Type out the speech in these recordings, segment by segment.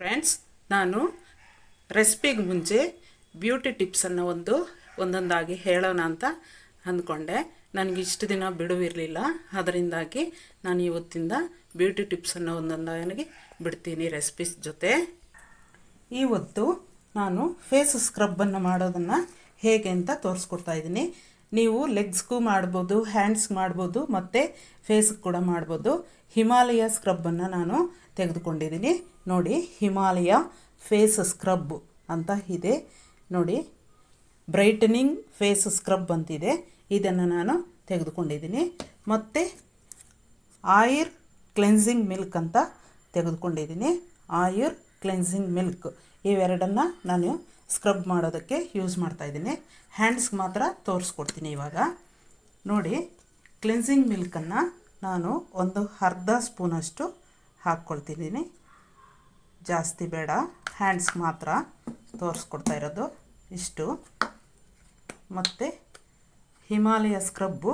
Friends ನಾನು ರೆಸಿಪಿಗೆ ಮುಂಚೆ beauty ಟಿಪ್ಸನ್ನು ಒಂದು, ಒಂದೊಂದಾಗಿ ಹೇಳೋಣ ಅಂತ ಅಂದ್ಕೊಂಡೆ. ನನಗೆ ಇಷ್ಟು ದಿನ ಬಿಡುವಿರಲಿಲ್ಲ. ಅದರಿಂದಾಗಿ ನಾನು ಇವತ್ತಿಂದ ಬ್ಯೂಟಿ ಟಿಪ್ಸನ್ನು ಒಂದೊಂದಾಗಿ ಬಿಡ್ತೀನಿ ರೆಸಿಪೀಸ್ ಜೊತೆ. ಇವತ್ತು ನಾನು ಫೇಸ್ ಸ್ಕ್ರಬ್ಬನ್ನು ಮಾಡೋದನ್ನು ಹೇಗೆ ಅಂತ ತೋರಿಸ್ಕೊಡ್ತಾ ಇದ್ದೀನಿ. ನೀವು ಲೆಗ್ಸ್ಗೂ ಮಾಡ್ಬೋದು ಹ್ಯಾಂಡ್ಸ್ಗೆ ಮಾಡ್ಬೋದು, ಮತ್ತು ಫೇಸ್ಗೆ ಕೂಡ ಮಾಡ್ಬೋದು. ಹಿಮಾಲಯ ಸ್ಕ್ರಬ್ಬನ್ನು ನಾನು ತೆಗೆದುಕೊಂಡಿದ್ದೀನಿ. ನೋಡಿ, ಹಿಮಾಲಯ ಫೇಸ್ ಸ್ಕ್ರಬ್ ಅಂತ ಇದೆ. ನೋಡಿ, ಬ್ರೈಟನಿಂಗ್ ಫೇಸ್ ಸ್ಕ್ರಬ್ ಅಂತಿದೆ. ಇದನ್ನು ನಾನು ತೆಗೆದುಕೊಂಡಿದ್ದೀನಿ. ಮತ್ತು, ಆಯುರ್ ಕ್ಲೆನ್ಸಿಂಗ್ ಮಿಲ್ಕ್ ಅಂತ ತೆಗೆದುಕೊಂಡಿದ್ದೀನಿ. ಆಯುರ್ ಕ್ಲೆನ್ಸಿಂಗ್ ಮಿಲ್ಕ್. ಇವೆರಡನ್ನು ನಾನು ಸ್ಕ್ರಬ್ ಮಾಡೋದಕ್ಕೆ ಯೂಸ್ ಮಾಡ್ತಾಯಿದ್ದೀನಿ ಹ್ಯಾಂಡ್ಸ್ಗೆ ಮಾತ್ರ ತೋರಿಸ್ಕೊಡ್ತೀನಿ ಇವಾಗ. ನೋಡಿ, ಕ್ಲೆನ್ಸಿಂಗ್ ಮಿಲ್ಕನ್ನು ನಾನು ಒಂದು ಅರ್ಧ ಸ್ಪೂನಷ್ಟು ಹಾಕ್ಕೊಳ್ತಿದ್ದೀನಿ. ಜಾಸ್ತಿ ಬೇಡ. ಹ್ಯಾಂಡ್ಸ್ ಮಾತ್ರ ತೋರಿಸ್ಕೊಡ್ತಾ ಇರೋದು ಇಷ್ಟು. ಮತ್ತು ಹಿಮಾಲಯ ಸ್ಕ್ರಬ್ಬು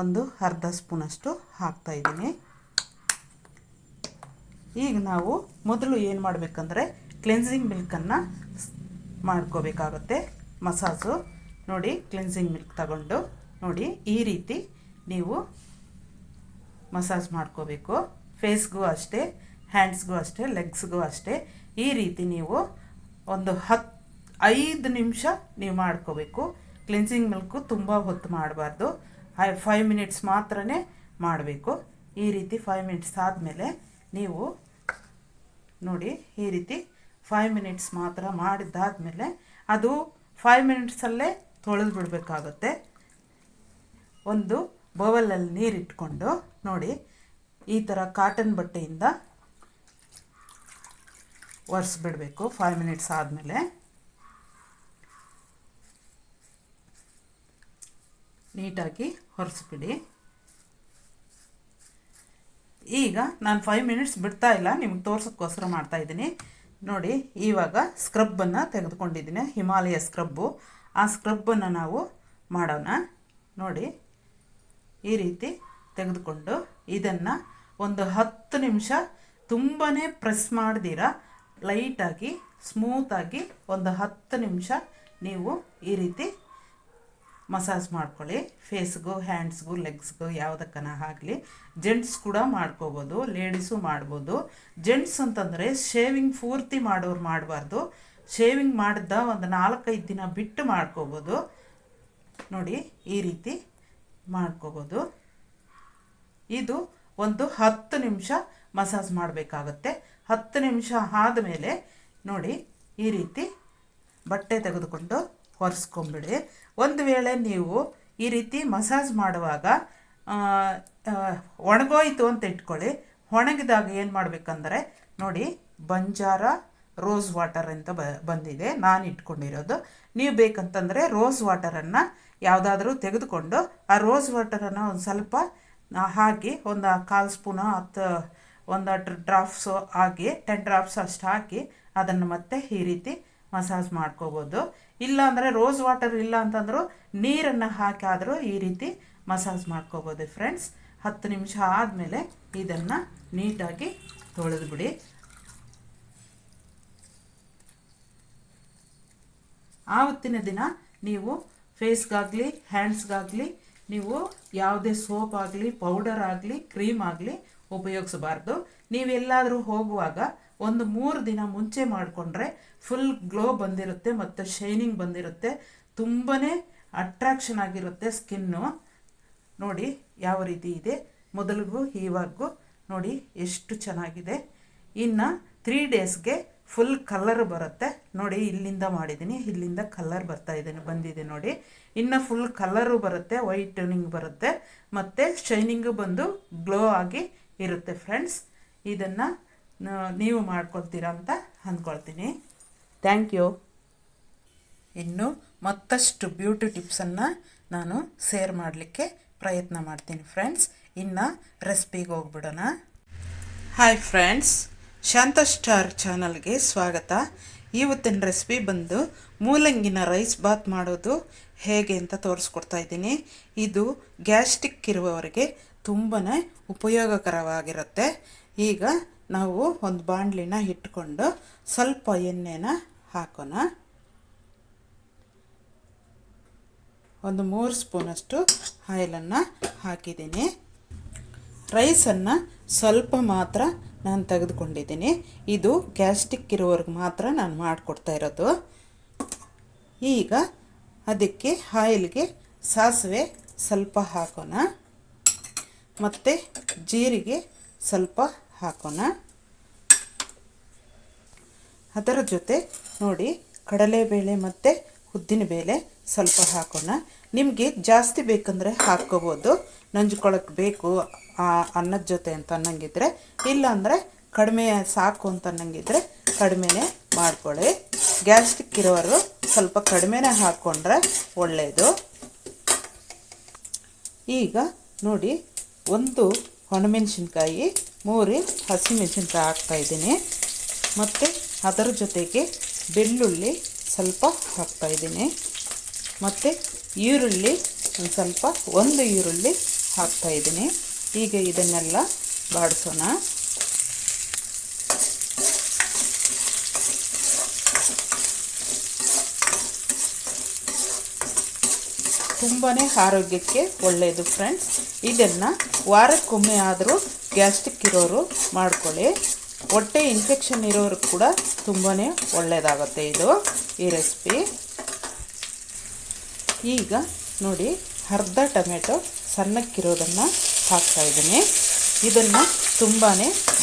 ಒಂದು ಅರ್ಧ ಸ್ಪೂನಷ್ಟು ಹಾಕ್ತಾಯಿದ್ದೀನಿ ಈಗ ನಾವು ಮೊದಲು ಏನು ಮಾಡಬೇಕಂದ್ರೆ ಕ್ಲೆನ್ಸಿಂಗ್ ಮಿಲ್ಕನ್ನು ಮಾಡ್ಕೋಬೇಕಾಗುತ್ತೆ. ಮಸಾಜು. ನೋಡಿ ಕ್ಲೆನ್ಸಿಂಗ್ ಮಿಲ್ಕ್ ತಗೊಂಡು ನೋಡಿ ಈ ರೀತಿ ನೀವು ಮಸಾಜ್ ಮಾಡ್ಕೋಬೇಕು. ಫೇಸ್ಗೂ ಅಷ್ಟೇ ಹ್ಯಾಂಡ್ಸ್ಗೂ ಅಷ್ಟೇ ಲೆಗ್ಸ್ಗೂ ಅಷ್ಟೇ. ಈ ರೀತಿ ನೀವು ಒಂದು ಹತ್ತು ಐದು ನಿಮಿಷ ನೀವು ಮಾಡ್ಕೋಬೇಕು. ಕ್ಲಿನ್ಸಿಂಗ್ ಮಿಲ್ಕು ತುಂಬ ಹೊತ್ತು ಮಾಡಬಾರ್ದು. ಫೈವ್ ಮಿನಿಟ್ಸ್ ಮಾತ್ರ ಮಾಡಬೇಕು. ಈ ರೀತಿ ಫೈವ್ ಮಿನಿಟ್ಸ್ ಆದಮೇಲೆ ನೀವು ನೋಡಿ, ಈ ರೀತಿ ಫೈವ್ ಮಿನಿಟ್ಸ್ ಮಾತ್ರ ಮಾಡಿದ್ದಾದಮೇಲೆ ಅದು ಫೈವ್ ಮಿನಿಟ್ಸಲ್ಲೇ ತೊಳೆದು ಬಿಡಬೇಕಾಗುತ್ತೆ. ಒಂದು ಬೌಲಲ್ಲಿ ನೀರಿಟ್ಕೊಂಡು ನೋಡಿ. ಈ ಥರ ಕಾಟನ್ ಬಟ್ಟೆಯಿಂದ ಒರೆಸ್ಬಿಡಬೇಕು. ಫೈವ್ ಮಿನಿಟ್ಸ್ ಆದಮೇಲೆ. ನೀಟಾಗಿ ಹೊರೆಸ್ಬಿಡಿ ಈಗ ನಾನು ಫೈವ್ ಮಿನಿಟ್ಸ್ ಬಿಡ್ತಾ ಇಲ್ಲ, ನಿಮ್ಗೆ ತೋರ್ಸೋಕ್ಕೋಸ್ಕರ ಮಾಡ್ತಾ ಇದ್ದೀನಿ. ನೋಡಿ, ಇವಾಗ ಸ್ಕ್ರಬ್ಬನ್ನು ತೆಗೆದುಕೊಂಡಿದ್ದೀನಿ, ಹಿಮಾಲಯ ಸ್ಕ್ರಬ್ಬು ಆ ಸ್ಕ್ರಬ್ಬನ್ನು ನಾವು ಮಾಡೋಣ. ನೋಡಿ, ಈ ರೀತಿ ತೆಗೆದುಕೊಂಡು ಇದನ್ನು ಒಂದು ಹತ್ತು ನಿಮಿಷ ತುಂಬಾ ಪ್ರೆಸ್ ಮಾಡ್ದಿರ ಲೈಟಾಗಿ ಸ್ಮೂತಾಗಿ ಒಂದು ಹತ್ತು ನಿಮಿಷ ನೀವು ಈ ರೀತಿ ಮಸಾಜ್ ಮಾಡ್ಕೊಳ್ಳಿ. ಫೇಸ್ಗೂ ಹ್ಯಾಂಡ್ಸ್ಗೂ ಲೆಗ್ಸ್ಗೂ ಯಾವುದಕ್ಕನ ಆಗಲಿ. ಜೆಂಟ್ಸ್ ಕೂಡ ಮಾಡ್ಕೋಬೋದು ಲೇಡೀಸು ಮಾಡ್ಬೋದು. ಜೆಂಟ್ಸ್ ಅಂತಂದರೆ ಶೇವಿಂಗ್ ಪೂರ್ತಿ ಮಾಡೋರು ಮಾಡಬಾರ್ದು. ಶೇವಿಂಗ್ ಮಾಡಿದ ಒಂದು ನಾಲ್ಕೈದು ದಿನ ಬಿಟ್ಟು ಮಾಡ್ಕೋಬೋದು. ನೋಡಿ, ಈ ರೀತಿ ಮಾಡ್ಕೋಬೋದು. ಇದು ಒಂದು ಹತ್ತು ನಿಮಿಷ ಮಸಾಜ್ ಮಾಡಬೇಕಾಗತ್ತೆ. ಹತ್ತು ನಿಮಿಷ ಆದಮೇಲೆ ನೋಡಿ ಈ ರೀತಿ ಬಟ್ಟೆ ತೆಗೆದುಕೊಂಡು ಒರೆಸ್ಕೊಂಬಿಡಿ. ಒಂದು ವೇಳೆ ನೀವು ಈ ರೀತಿ ಮಸಾಜ್ ಮಾಡುವಾಗ ಒಣಗೋಯಿತು ಅಂತ ಇಟ್ಕೊಳ್ಳಿ. ಒಣಗಿದಾಗ ಏನು ಮಾಡಬೇಕಂದ್ರೆ, ನೋಡಿ ಬಂಜಾರ ರೋಸ್ ವಾಟರ್ ಅಂತ ಬ, ಬಂದಿದೆ. ನಾನು ಇಟ್ಕೊಂಡಿರೋದು. ನೀವು ಬೇಕಂತಂದರೆ ರೋಸ್ ವಾಟರನ್ನು ಯಾವುದಾದ್ರೂ ತೆಗೆದುಕೊಂಡು, ಆ ರೋಸ್ ವಾಟರನ್ನು ಒಂದು ಸ್ವಲ್ಪ ಹಾಕಿ ಒಂದು ಕಾಲು ಸ್ಪೂನು, ಹತ್ತು, ಒಂದು ಡ್ರಾಪ್ಸು ಹಾಕಿ ಟೆನ್ ಡ್ರಾಪ್ಸ್ ಅಷ್ಟು ಹಾಕಿ ಅದನ್ನು ಮತ್ತೆ ಈ ರೀತಿ ಮಸಾಜ್ ಮಾಡ್ಕೋಬೋದು. ಇಲ್ಲಾಂದರೆ ರೋಸ್ ವಾಟರ್ ಇಲ್ಲ ಅಂತಂದರೂ ನೀರನ್ನು ಹಾಕಾದರೂ ಈ ರೀತಿ ಮಸಾಜ್ ಮಾಡ್ಕೋಬೋದು ಫ್ರೆಂಡ್ಸ್ ಹತ್ತು ನಿಮಿಷ ಆದಮೇಲೆ ಇದನ್ನು ನೀಟಾಗಿ ತೊಳೆದುಬಿಡಿ ಆವತ್ತಿನ ದಿನ ನೀವು ಫೇಸ್ಗಾಗಲಿ ಹ್ಯಾಂಡ್ಸ್ಗಾಗಲಿ ನೀವು ಯಾವುದೇ ಸೋಪ್ ಆಗಲಿ ಪೌಡರ್ ಆಗಲಿ ಕ್ರೀಮ್ ಆಗಲಿ ಉಪಯೋಗಿಸಬಾರ್ದು. ನೀವೆಲ್ಲಾದರೂ ಹೋಗುವಾಗ ಒಂದು ಮೂರು ದಿನ ಮುಂಚೆ ಮಾಡಿಕೊಂಡ್ರೆ ಫುಲ್ ಗ್ಲೋ ಬಂದಿರುತ್ತೆ ಮತ್ತು ಶೈನಿಂಗ್ ಬಂದಿರುತ್ತೆ. ತುಂಬಾ ಅಟ್ರಾಕ್ಷನ್ ಆಗಿರುತ್ತೆ ಸ್ಕಿನ್ನು ನೋಡಿ ಯಾವ ರೀತಿ ಇದೆ. ಮೊದಲಿಗೂ, ಇವಾಗೂ ನೋಡಿ ಎಷ್ಟು ಚೆನ್ನಾಗಿದೆ. ಇನ್ನು ತ್ರೀ ಡೇಸ್ಗೆ ಫುಲ್ ಕಲರ್ ಬರುತ್ತೆ. ನೋಡಿ, ಇಲ್ಲಿಂದ ಮಾಡಿದ್ದೀನಿ ಇಲ್ಲಿಂದ ಕಲರ್ ಬರ್ತಾ ಇದ್ದೀನಿ ಬಂದಿದೆ ನೋಡಿ. ಇನ್ನು ಫುಲ್ ಕಲರು ಬರುತ್ತೆ ವೈಟನಿಂಗ್ ಬರುತ್ತೆ. ಮತ್ತು ಶೈನಿಂಗು ಬಂದು ಗ್ಲೋ ಆಗಿ ಇರುತ್ತೆ ಫ್ರೆಂಡ್ಸ್ ಇದನ್ನು ನೀವು ಮಾಡ್ಕೊಳ್ತೀರಾ ಅಂತ ಅಂದ್ಕೊಳ್ತೀನಿ. ಥ್ಯಾಂಕ್ ಯು ಇನ್ನು ಮತ್ತಷ್ಟು ಬ್ಯೂಟಿ ಟಿಪ್ಸನ್ನು ನಾನು ಶೇರ್ ಮಾಡಲಿಕ್ಕೆ ಪ್ರಯತ್ನ ಮಾಡ್ತೀನಿ ಫ್ರೆಂಡ್ಸ್ ಇನ್ನು ರೆಸಿಪಿಗೆ ಹೋಗ್ಬಿಡೋಣ. ಹಾಯ್ ಫ್ರೆಂಡ್ಸ್ ಶಾಂತ ಸ್ಟಾರ್ ಚಾನಲ್ಗೆ ಸ್ವಾಗತ. ಇವತ್ತಿನ ರೆಸಿಪಿ ಬಂದು ಮೂಲಂಗಿನ ರೈಸ್ ಬಾತ್ ಮಾಡೋದು ಹೇಗೆ ಅಂತ ತೋರಿಸ್ಕೊಡ್ತಾ ಇದ್ದೀನಿ. ಇದು ಗ್ಯಾಸ್ಟ್ರಿಕ್ ಇರುವವರಿಗೆ ತುಂಬಾ ಉಪಯೋಗಕರವಾಗಿರುತ್ತೆ. ಈಗ ನಾವು ಒಂದು ಬಾಣಲಿನ ಇಟ್ಕೊಂಡು ಸ್ವಲ್ಪ ಎಣ್ಣೆನ ಹಾಕೋಣ. ಒಂದು ಮೂರು ಸ್ಪೂನಷ್ಟು ಆಯಿಲನ್ನು ಹಾಕಿದ್ದೀನಿ. ರೈಸನ್ನು ಸ್ವಲ್ಪ ಮಾತ್ರ ನಾನು ತೆಗೆದುಕೊಂಡಿದ್ದೀನಿ. ಇದು ಗ್ಯಾಸ್ಟಿಕ್ ಇರೋವರೆಗೆ ಮಾತ್ರ ನಾನು ಮಾಡಿಕೊಡ್ತಾ ಇರೋದು. ಈಗ ಅದಕ್ಕೆ ಆಯಿಲ್ಗೆ ಸಾಸಿವೆ ಸ್ವಲ್ಪ ಹಾಕೋಣ. ಮತ್ತು ಜೀರಿಗೆ ಸ್ವಲ್ಪ ಹಾಕೋಣ. ಅದರ ಜೊತೆ ನೋಡಿ ಕಡಲೆಬೇಳೆ ಮತ್ತು ಉದ್ದಿನಬೇಳೆ ಸ್ವಲ್ಪ ಹಾಕೋಣ. ನಿಮಗೆ ಜಾಸ್ತಿ ಬೇಕಂದರೆ ಹಾಕ್ಕೋಬೋದು. ನಂಜ್ಕೊಳಕ್ಕೆ ಬೇಕು ಆ ಅನ್ನದ ಜೊತೆ ಅಂತ ಅನ್ನಂಗಿದ್ರೆ, ಇಲ್ಲಾಂದರೆ ಕಡಿಮೆ ಸಾಕು ಅಂತ ಅನ್ನಂಗಿದ್ರೆ ಕಡಿಮೆನೇ ಮಾಡ್ಕೊಳ್ಳಿ. ಗ್ಯಾಸ್ಟ್ರಿಕ್ ಇರೋರು ಸ್ವಲ್ಪ ಕಡಿಮೆನೇ ಹಾಕ್ಕೊಂಡ್ರೆ ಒಳ್ಳೆಯದು ಈಗ ನೋಡಿ, ಒಂದು ಒಣಮೆಣಸಿನ್ಕಾಯಿ, ಮೂರು ಹಸಿಮೆಣಸಿನ್ಕಾಯಿ ಹಾಕ್ತಾಯಿದ್ದೀನಿ ಮತ್ತು ಅದರ ಜೊತೆಗೆ ಬೆಳ್ಳುಳ್ಳಿ ಸ್ವಲ್ಪ ಹಾಕ್ತಾಯಿದ್ದೀನಿ ಮತ್ತು ಈರುಳ್ಳಿ, ಒಂದು ಸ್ವಲ್ಪ, ಒಂದು ಈರುಳ್ಳಿ ಹಾಕ್ತಾಯಿದ್ದೀನಿ ಈಗ ಇದನ್ನೆಲ್ಲ ಬಾಡಿಸೋಣ. ತುಂಬಾ ಆರೋಗ್ಯಕ್ಕೆ ಒಳ್ಳೆಯದು ಫ್ರೆಂಡ್ಸ್. ಇದನ್ನು ವಾರಕ್ಕೊಮ್ಮೆ ಆದರೂ ಗ್ಯಾಸ್ಟ್ರಿಕ್ ಇರೋರು ಮಾಡ್ಕೊಳ್ಳಿ. ಹೊಟ್ಟೆ ಇನ್ಫೆಕ್ಷನ್ ಇರೋರು ಕೂಡ ತುಂಬಾ ಒಳ್ಳೆಯದಾಗುತ್ತೆ ಇದು, ಈ ರೆಸಿಪಿ. ಈಗ ನೋಡಿ, ಅರ್ಧ ಟೊಮೆಟೊ ಸಣ್ಣಕ್ಕಿರೋದನ್ನು ಹಾಕ್ತಾಯಿದ್ದೀನಿ ಇದನ್ನು ತುಂಬಾ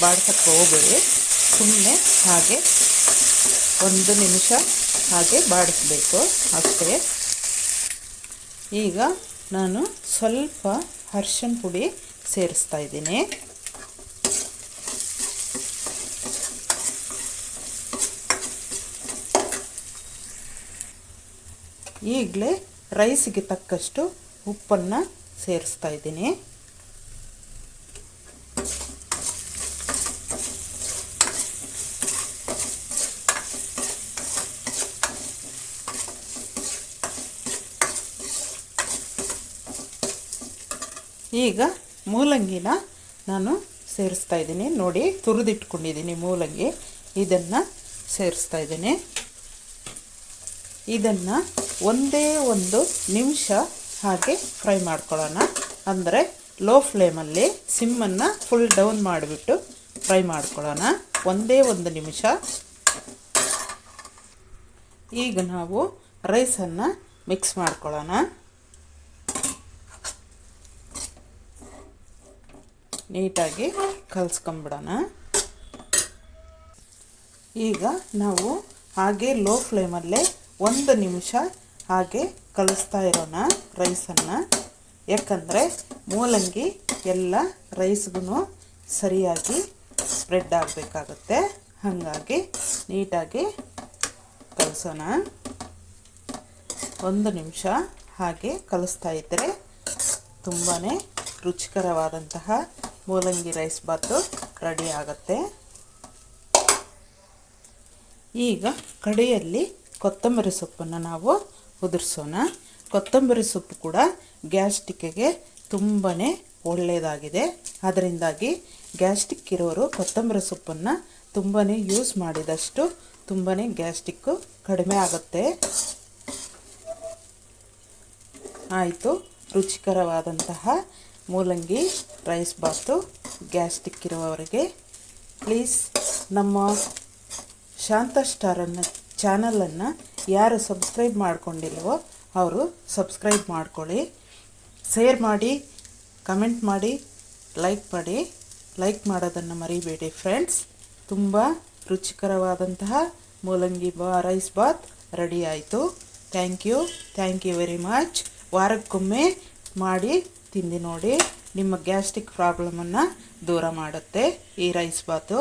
ಬಾಡಿಸಕ್ಕೆ ಹೋಗಬೇಡಿ. ಸುಮ್ಮನೆ ಹಾಗೆ ಒಂದು ನಿಮಿಷ ಹಾಗೆ ಬಾಡಿಸ್ಬೇಕು. ಅಷ್ಟೇ. ಈಗ ನಾನು ಸ್ವಲ್ಪ ಅರ್ಶಿನ ಪುಡಿ ಸೇರಿಸ್ತಾ ಇದ್ದೀನಿ. ಈಗಲೇ ರೈಸ್ಗೆ ತಕ್ಕಷ್ಟು ಉಪ್ಪನ್ನು ಸೇರಿಸ್ತಾ ಇದ್ದೀನಿ. ಈಗ ಮೂಲಂಗಿನ ನಾನು ಸೇರಿಸ್ತಾ ಇದ್ದೀನಿ. ನೋಡಿ, ತುರಿದಿಟ್ಕೊಂಡಿದ್ದೀನಿ ಮೂಲಂಗಿ. ಇದನ್ನು ಸೇರಿಸ್ತಾ ಇದ್ದೀನಿ. ಇದನ್ನು ಒಂದೇ ಒಂದು ನಿಮಿಷ ಹಾಗೆ ಫ್ರೈ ಮಾಡ್ಕೊಳ್ಳೋಣ. ಅಂದರೆ ಲೋ ಫ್ಲೇಮಲ್ಲಿ ಸಿಮ್ಮನ್ನು ಫುಲ್ ಡೌನ್ ಮಾಡಿಬಿಟ್ಟು ಫ್ರೈ ಮಾಡ್ಕೊಳ್ಳೋಣ. ಒಂದೇ ಒಂದು ನಿಮಿಷ. ಈಗ ನಾವು ರೈಸನ್ನು ಮಿಕ್ಸ್ ಮಾಡ್ಕೊಳ್ಳೋಣ. ನೀಟಾಗಿ ಕಲಿಸ್ಕೊಂಬಿಡೋಣ. ಈಗ ನಾವು ಹಾಗೆ ಲೋ ಫ್ಲೇಮಲ್ಲೇ ಒಂದು ನಿಮಿಷ ಹಾಗೆ ಕಲಿಸ್ತಾ ಇರೋಣ ರೈಸನ್ನು. ಯಾಕಂದರೆ ಮೂಲಂಗಿ ಎಲ್ಲ ರೈಸ್ಗೂ ಸರಿಯಾಗಿ ಸ್ಪ್ರೆಡ್ ಆಗಬೇಕಾಗುತ್ತೆ. ಹಾಗಾಗಿ ನೀಟಾಗಿ ಕಲಿಸೋಣ. ಒಂದು ನಿಮಿಷ ಹಾಗೆ ಕಲಿಸ್ತಾ ಇದ್ದರೆ ತುಂಬಾ ರುಚಿಕರವಾದಂತಹ ಮೂಲಂಗಿ ರೈಸ್ ಬಾತು ರೆಡಿ ಆಗುತ್ತೆ. ಈಗ ಕಡೆಯಲ್ಲಿ ಕೊತ್ತಂಬರಿ ಸೊಪ್ಪನ್ನು ನಾವು ಉದುರಿಸೋಣ ಕೊತ್ತಂಬರಿ ಸೊಪ್ಪು ಕೂಡ ಗ್ಯಾಸ್ಟಿಕ್ಕಿಗೆ ತುಂಬಾ ಒಳ್ಳೆಯದಾಗಿದೆ ಅದರಿಂದಾಗಿ ಗ್ಯಾಸ್ಟಿಕ್ ಇರೋರು ಕೊತ್ತಂಬರಿ ಸೊಪ್ಪನ್ನು ತುಂಬಾ ಯೂಸ್ ಮಾಡಿದಷ್ಟು ತುಂಬಾ ಗ್ಯಾಸ್ಟಿಕ್ಕು ಕಡಿಮೆ ಆಗುತ್ತೆ. ಆಯಿತು. ರುಚಿಕರವಾದಂತಹ ಮೂಲಂಗಿ ರೈಸ್ ಬಾತು ಗ್ಯಾಸ್ಟಿಕ್ ಇರುವವರಿಗೆ ಪ್ಲೀಸ್ ನಮ್ಮ ಶಾಂತ ಸ್ಟಾರನ್ನು, ಚಾನಲನ್ನು ಯಾರು ಸಬ್ಸ್ಕ್ರೈಬ್ ಮಾಡ್ಕೊಂಡಿಲ್ವೋ ಅವರು ಸಬ್ಸ್ಕ್ರೈಬ್ ಮಾಡ್ಕೊಳ್ಳಿ. ಶೇರ್ ಮಾಡಿ ಕಮೆಂಟ್ ಮಾಡಿ ಲೈಕ್ ಮಾಡಿ. ಲೈಕ್ ಮಾಡೋದನ್ನು ಮರಿಬೇಡಿ ಫ್ರೆಂಡ್ಸ್ ತುಂಬ ರುಚಿಕರವಾದಂತಹ ಮೂಲಂಗಿ ಬಾ ರೈಸ್ ಬಾತ್ ರೆಡಿ ಆಯಿತು. Thank you thank you very much ವಾರಕ್ಕೊಮ್ಮೆ ಮಾಡಿ ತಿಂದು ನೋಡಿ ನಿಮ್ಮ ಗ್ಯಾಸ್ಟ್ರಿಕ್ ಪ್ರಾಬ್ಲಮನ್ನು ದೂರ ಮಾಡುತ್ತೆ ಈ ರೈಸ್ ಬಾತು